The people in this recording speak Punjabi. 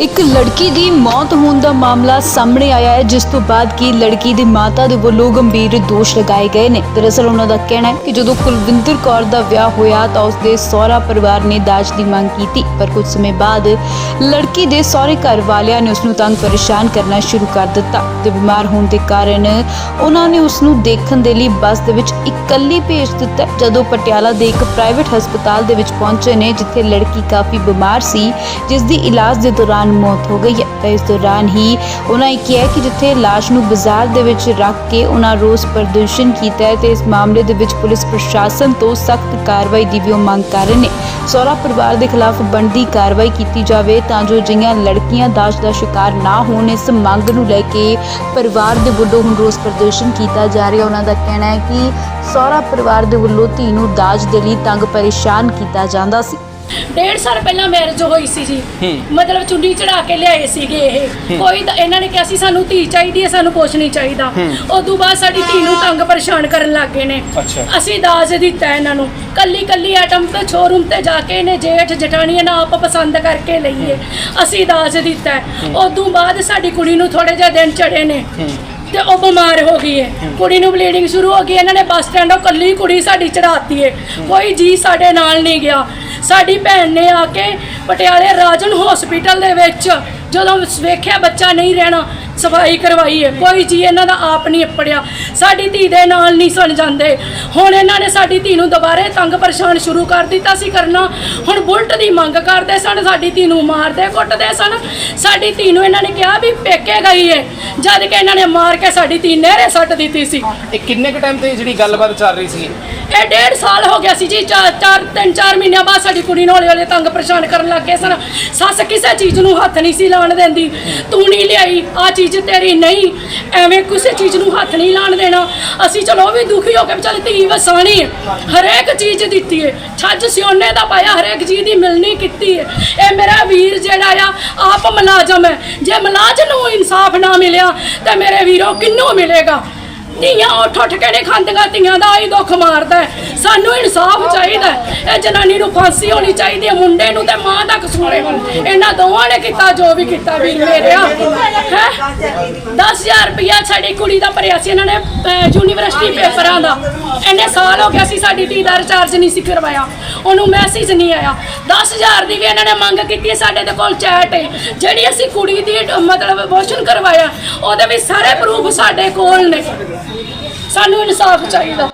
ਇੱਕ ਲੜਕੀ ਦੀ ਮੌਤ ਹੋਣ ਦਾ ਮਾਮਲਾ ਸਾਹਮਣੇ ਆਇਆ ਹੈ, ਜਿਸ ਤੋਂ ਬਾਅਦ ਕਿ ਲੜਕੀ ਦੀ ਮਾਤਾ ਦੇ ਵੱਲੋਂ ਗੰਭੀਰ ਦੋਸ਼ ਲਗਾਏ ਗਏ ਨੇ। ਦਰਅਸਲ ਉਹਨਾਂ ਦਾ ਕਹਿਣਾ ਹੈ ਕਿ ਜਦੋਂ ਕੁਲਵਿੰਦਰ ਕੌਰ ਦਾ ਵਿਆਹ ਹੋਇਆ ਤਾਂ ਉਸ ਦੇ ਸਹੁਰਾ ਪਰਿਵਾਰ ਨੇ ਦਾਜ ਦੀ ਮੰਗ ਕੀਤੀ, ਪਰ ਕੁਝ ਸਮੇਂ ਬਾਅਦ ਲੜਕੀ ਦੇ ਸਹੁਰੇ ਘਰ ਵਾਲਿਆਂ ਨੇ ਉਸ ਨੂੰ ਤੰਗ ਪਰੇਸ਼ਾਨ ਕਰਨਾ ਸ਼ੁਰੂ ਕਰ ਦਿੱਤਾ ਤੇ ਬਿਮਾਰ ਹੋਣ ਦੇ ਕਾਰਨ ਉਹਨਾਂ ਨੇ ਉਸ ਨੂੰ ਦੇਖਣ ਦੇ ਲਈ ਬੱਸ ਦੇ ਵਿੱਚ ਇਕੱਲੀ ਭੇਜ ਦਿੱਤਾ, ਜਦੋਂ ਪਟਿਆਲਾ ਦੇ ਇੱਕ ਪ੍ਰਾਈਵੇਟ ਹਸਪਤਾਲ ਦੇ ਵਿੱਚ ਪਹੁੰਚੇ ਨੇ, ਜਿੱਥੇ ਲੜਕੀ ਕਾਫੀ ਬਿਮਾਰ ਸੀ ਜਿਸ ਦੀ ਇਲਾਜ ਦੇ ਦੌਰਾਨ ਮੌਤ ਹੋ ਗਈ ਹੈ। ਤਾਂ ਇਸ ਦੌਰਾਨ ਹੀ ਉਹਨਾਂ ਇਹ ਕਿਹਾ ਕਿ ਜਿੱਥੇ ਲਾਸ਼ ਨੂੰ ਬਾਜ਼ਾਰ ਦੇ ਵਿੱਚ ਰੱਖ ਕੇ ਉਹਨਾਂ ਰੋਸ ਪ੍ਰਦਰਸ਼ਨ ਕੀਤਾ ਹੈ, ਤੇ ਇਸ ਮਾਮਲੇ ਦੇ ਵਿੱਚ ਪੁਲਿਸ ਪ੍ਰਸ਼ਾਸਨ ਤੋਂ ਸਖਤ ਕਾਰਵਾਈ ਦੀ ਵੀ ਮੰਗ ਕਰ ਰਹੇ ਨੇ। ਸਹੁਰਾ ਪਰਿਵਾਰ ਦੇ ਖਿਲਾਫ ਬਣਦੀ ਕਾਰਵਾਈ ਕੀਤੀ ਜਾਵੇ ਤਾਂ ਜੋ ਜਿਹੀਆਂ ਲੜਕੀਆਂ ਦਾਜ ਦਾ ਸ਼ਿਕਾਰ ਨਾ ਹੋਣ, ਇਸ ਮੰਗ ਨੂੰ ਲੈ ਕੇ ਪਰਿਵਾਰ ਦੇ ਵੱਲੋਂ ਹੁਣ ਰੋਸ ਪ੍ਰਦਰਸ਼ਨ ਕੀਤਾ ਜਾ ਰਿਹਾ। ਉਹਨਾਂ ਦਾ ਕਹਿਣਾ ਹੈ ਕਿ ਸਹੁਰਾ ਪਰਿਵਾਰ ਦੇ ਵੱਲੋਂ ਧੀ ਨੂੰ ਦਾਜ ਦੇ ਲਈ ਤੰਗ ਪਰੇਸ਼ਾਨ ਕੀਤਾ ਜਾਂਦਾ ਸੀ। ਡੇਢ ਸਾਲ ਪਹਿਲਾਂ ਮੈਰਿਜ ਹੋਈ ਸੀ ਜੀ। ਮਤਲਬ ਚੁੰਡੀ ਚੜਾ ਕੇ ਲਿਆਏ ਸੀਗੇ ਇਹ। ਕੋਈ ਤਾਂ ਇਹਨਾਂ ਨੇ ਕਿਹਾ ਸੀ ਸਾਨੂੰ ਧੀ ਚਾਹੀਦੀ ਹੈ ਸਾਨੂੰ ਕੁਛ ਨਹੀਂ ਚਾਹੀਦਾ। ਉਦੋਂ ਬਾਅਦ ਸਾਡੀ ਧੀ ਨੂੰ ਤੰਗ ਪਰੇਸ਼ਾਨ ਕਰਨ ਲੱਗ ਗਏ ਨੇ। ਅੱਛਾ। ਅਸੀਂ ਦਾਜ ਦਿੱਤਾ ਇਹਨਾਂ ਨੂੰ। ਕੱਲੀ ਕੱਲੀ ਆਈਟਮ ਤੇ ਸ਼ੋਰੂਮ ਤੇ ਜਾ ਕੇ ਇਹਨੇ ਜੇਠ ਜਟਾਣੀਆਂ ਨਾਲ ਆਪ ਪਸੰਦ ਕਰਕੇ ਲਈਏ। ਅਸੀਂ ਦਾਜ ਦਿੱਤਾ। ਹੈ। ਉਦੋਂ ਬਾਅਦ ਸਾਡੀ ਕੁੜੀ ਨੂੰ ਥੋੜੇ ਜਿਹੇ ਦਿਨ ਚੜੇ ਨੇ। ਤੇ ਉਹ ਬਿਮਾਰ ਹੋ ਗਈ ਹੈ। ਕੁੜੀ ਨੂੰ ਬਲੀਡਿੰਗ ਸ਼ੁਰੂ ਹੋ ਗਈ ਇਹਨਾਂ ਨੇ ਬੱਸ ਸਟੈਂਡੋਂ ਕੱਲੀ ਕੁੜੀ ਸਾਡੀ ਚੜਾਤੀ ਹੈ। ਕੋਈ ਜੀ ਸਾਡੇ ਨਾਲ ਨਹੀਂ ਗਿਆ। ਸਾਡੀ ਭੈਣ ਨੇ ਆ ਕੇ ਪਟਿਆਲੇ ਰਾਜਨ ਹਸਪੀਟਲ ਦੇ ਵਿੱਚ ਜਦੋਂ ਵੇਖਿਆ ਬੱਚਾ ਨਹੀਂ ਰਹਿਣਾ, ਸਫ਼ਾਈ ਕਰਵਾਈ ਹੈ। ਕੋਈ ਜੀ ਇਹਨਾਂ ਦਾ ਆਪ ਨਹੀਂ ਪੜਿਆ। ਸਾਡੀ ਧੀ ਦੇ ਨਾਲ ਨਹੀਂ ਸੁਣ ਜਾਂਦੇ। ਹੁਣ ਇਹਨਾਂ ਨੇ ਸਾਡੀ ਧੀ ਨੂੰ ਦੁਬਾਰੇ ਤੰਗ ਪਰੇਸ਼ਾਨ ਸ਼ੁਰੂ ਕਰ ਦਿੱਤਾ ਸੀ ਕਰਨਾ। ਹੁਣ ਬੁਲਟ ਦੀ ਮੰਗ ਕਰਦੇ ਸਨ, ਸਾਡੀ ਧੀ ਨੂੰ ਮਾਰਦੇ, ਕੁੱਟਦੇ ਸਨ। ਸਾਡੀ ਧੀ ਨੂੰ ਇਹਨਾਂ ਨੇ ਕਿਹਾ ਵੀ ਪੇਕੇ ਗਈ ਹੈ ਜਦ ਕਿ ਇਹਨਾਂ ਨੇ ਮਾਰ ਕੇ ਸਾਡੀ ਧੀ ਨਹਿਰੇ ਸੱਟ ਦਿੱਤੀ ਸੀ। ਇਹ ਕਿੰਨੇ ਕੁ ਟਾਈਮ ਤੇ ਜਿਹੜੀ ਗੱਲਬਾਤ ਚੱਲ ਰਹੀ ਸੀ? ਇਹ ਡੇਢ ਸਾਲ ਹੋ ਗਿਆ ਸੀ ਜੀ, ਚਾਰ ਚਾਰ ਤਿੰਨ ਚਾਰ ਮਹੀਨਿਆਂ ਬਾਅਦ ਸਾਡੀ ਕੁੜੀ ਨੂੰ ਹੌਲੇ ਹੌਲੇ ਤੰਗ ਪਰੇਸ਼ਾਨ ਕਰਨ ਲੱਗ ਗਏ ਸਨ। ਸੱਸ ਕਿਸੇ ਚੀਜ਼ ਨੂੰ ਹੱਥ ਨਹੀਂ ਸੀ ਲਾਉਣ ਦਿੰਦੀ। ਤੂੰ ਨਹੀਂ ਲਿਆਈ ਆ ਚੀਜ਼ ਤੇਰੀ ਨਹੀਂ। ਐਵੇਂ ਕਿਸੇ ਚੀਜ਼ ਨੂੰ ਹੱਥ ਨਹੀਂ ਲਾਣ ਦੇਣਾ। ਅਸੀਂ ਚਲੋ ਉਹ ਵੀ ਦੁਖੀ ਹੋ ਕੇ ਵੀ ਚੱਲ ਧੀ ਵਸਾਣੀ ਹੈ। ਹਰੇਕ ਚੀਜ਼ ਦਿੱਤੀ ਹੈ। ਛੱਜ ਸਿਉਨੇ ਦਾ ਪਾਇਆ, ਹਰੇਕ ਚੀਜ਼ ਦੀ ਮਿਲਣੀ ਕੀਤੀ ਹੈ। ਇਹ ਮੇਰਾ ਵੀਰ ਜਿਹੜਾ ਆ, ਆਪ ਮੁਲਾਜ਼ਮ ਹੈ। ਜੇ ਮੁਲਾਜ਼ਮ ਨੂੰ ਇਨਸਾਫ ਨਾ ਮਿਲਿਆ, ਤਾਂ ਮੇਰੇ ਵੀਰੋ ਕਿੰਨੂੰ ਮਿਲੇਗਾ? ਧੀਆਂ ਉੱਠ ਉੱਠ ਕੇ ਖਾਂਦੀਆਂ, ਧੀਆਂ ਦਾ ਹੀ ਦੁੱਖ ਮਾਰਦਾ ਸਾਨੂੰ ਇਨਸਾਫ ਚਾਹੀਦਾ ਇਹ ਜਨਾਨੀ ਨੂੰ ਫਾਂਸੀ ਹੋਣੀ ਚਾਹੀਦੀ ਹੈ, ਮੁੰਡੇ ਨੂੰ ਤੇ ਮਾਂ ਦਾ ਕਸੂਰ ਹੈ। ਇਹਨਾਂ ਦੋਵਾਂ ਨੇ ਕੀਤਾ, ਜੋ ਵੀ ਕੀਤਾ ਵੀਰ ਮੇਰਿਆ ਹੈ? 10000 ਰੁਪਇਆ ਸਾਡੀ ਕੁੜੀ ਦਾ ਭਰਿਆ ਸੀ ਇਹਨਾਂ ਨੇ ਯੂਨੀਵਰਸਿਟੀ ਪੇਪਰਾਂ ਦਾ। ਇੰਨੇ ਸਾਲ ਹੋ ਗਿਆ ਸੀ ਸਾਡੀ ਧੀ ਦਾ ਰਿਚਾਰਜ ਨਹੀਂ ਸੀ ਕਰਵਾਇਆ। ਉਹਨੂੰ ਮੈਸੇਜ ਨਹੀਂ ਆਇਆ। 10000 ਦੀ ਵੀ ਇਹਨਾਂ ਨੇ ਮੰਗ ਕੀਤੀ ਸਾਡੇ ਦੇ ਕੋਲ ਚੈਟ ਹੈ। ਜਿਹੜੀ ਅਸੀਂ ਕੁੜੀ ਦੀ, ਮਤਲਬ ਅਬੋਰਸ਼ਨ ਕਰਵਾਇਆ, ਉਹਦੇ ਵਿੱਚ ਸਾਰੇ ਪ੍ਰੂਫ ਸਾਡੇ ਕੋਲ ਨੇ। ਸਾਨੂੰ ਇਨਸਾਫ ਚਾਹੀਦਾ।